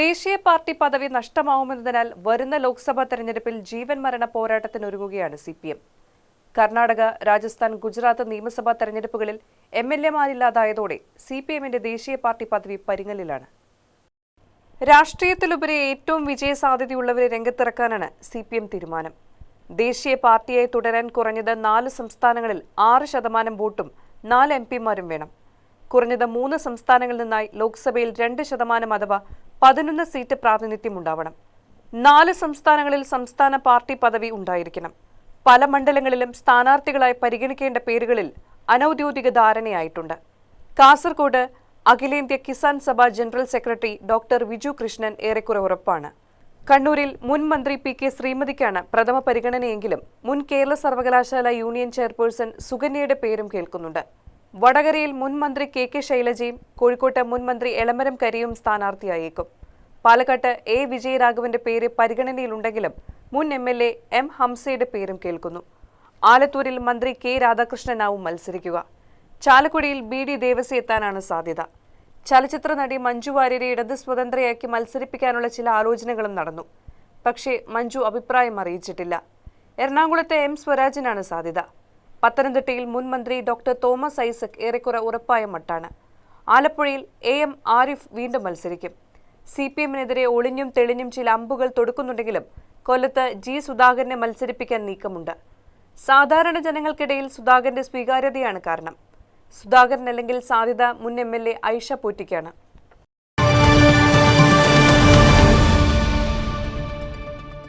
ദേശീയ പാർട്ടി പദവി നഷ്ടമാവുമെന്നതിനാൽ വരുന്ന ലോക്സഭാ തെരഞ്ഞെടുപ്പിൽ ജീവൻ മരണ പോരാട്ടത്തിനൊരുങ്ങുകയാണ് C P M Karnataka Rajasthan Gujarat നിയമസഭാ തെരഞ്ഞെടുപ്പുകളിൽ എം എൽ എമാരില്ലാതായതോടെ സി പി എമ്മിന്റെ ദേശീയ പാർട്ടി പദവി പരിങ്ങലിലാണ്. രാഷ്ട്രീയത്തിലുപരി ഏറ്റവും വിജയസാധ്യതയുള്ളവരെ രംഗത്തിറക്കാനാണ് സി പി എം തീരുമാനം. ദേശീയ പാർട്ടിയായി തുടരാൻ കുറഞ്ഞത് നാല് സംസ്ഥാനങ്ങളിൽ ആറ് ശതമാനം വോട്ടും നാല് എം പിമാരും വേണം. കുറഞ്ഞത് മൂന്ന് സംസ്ഥാനങ്ങളിൽ നിന്നായി ലോക്സഭയിൽ രണ്ട് ശതമാനം അഥവാ പതിനൊന്ന് സീറ്റ് പ്രാതിനിധ്യം ഉണ്ടാവണം നാല് സംസ്ഥാനങ്ങളിൽ സംസ്ഥാന പാർട്ടി പദവി ഉണ്ടായിരിക്കണം. പല മണ്ഡലങ്ങളിലും സ്ഥാനാർത്ഥികളായി പരിഗണിക്കേണ്ട പേരുകളിൽ അനൌദ്യോഗിക ധാരണയായിട്ടുണ്ട്. കാസർഗോഡ് അഖിലേന്ത്യാ Kisan Sabha general secretary doctor Viju Krishnan ഏറെക്കുറെ ഉറപ്പാണ്. കണ്ണൂരിൽ മുൻ മന്ത്രി പി കെ ശ്രീമതിക്കാണ് പ്രഥമ പരിഗണനയെങ്കിലും മുൻ കേരള സർവകലാശാല യൂണിയൻ ചെയർപേഴ്സൺ സുകന്യയുടെ പേരും കേൾക്കുന്നുണ്ട്. വടകരയിൽ മുൻ മന്ത്രി കെ കെ ശൈലജയും കോഴിക്കോട്ട് മുൻ മന്ത്രി എളമരം കരിയും സ്ഥാനാർത്ഥിയായേക്കും. പാലക്കാട്ട് എ വിജയരാഘവന്റെ പേര് പരിഗണനയിലുണ്ടെങ്കിലും മുൻ എം എൽ എ എം ഹംസയുടെ പേരും കേൾക്കുന്നു. ആലത്തൂരിൽ മന്ത്രി കെ രാധാകൃഷ്ണനാവും മത്സരിക്കുക. ചാലക്കുടിയിൽ ബി ഡി ദേവസി എത്താനാണ് സാധ്യത. ചലച്ചിത്ര നടി മഞ്ജു വാര്യരെ ഇടത് സ്വതന്ത്രയാക്കി മത്സരിപ്പിക്കാനുള്ള ചില ആലോചനകളും നടന്നു. പക്ഷേ മഞ്ജു അഭിപ്രായം അറിയിച്ചിട്ടില്ല. എറണാകുളത്തെ എം സ്വരാജിനാണ് സാധ്യത. പത്തനംതിട്ടയിൽ മുൻ മന്ത്രി ഡോക്ടർ തോമസ് ഐസക് ഏറെക്കുറെ ഉറപ്പായ മട്ടാണ്. ആലപ്പുഴയിൽ എ എം ആരിഫ് വീണ്ടും മത്സരിക്കും. സി പി എമ്മിനെതിരെ ഒളിഞ്ഞും തെളിഞ്ഞും ചില അമ്പുകൾ തൊടുക്കുന്നുണ്ടെങ്കിലും കൊല്ലത്ത് ജി സുധാകരനെ മത്സരിപ്പിക്കാൻ നീക്കമുണ്ട്. സാധാരണ ജനങ്ങൾക്കിടയിൽ സുധാകരന്റെ സ്വീകാര്യതയാണ് കാരണം. സുധാകരൻ അല്ലെങ്കിൽ സാധ്യത മുൻ എം എൽ എ ഐഷ പോറ്റിക്കാണ്.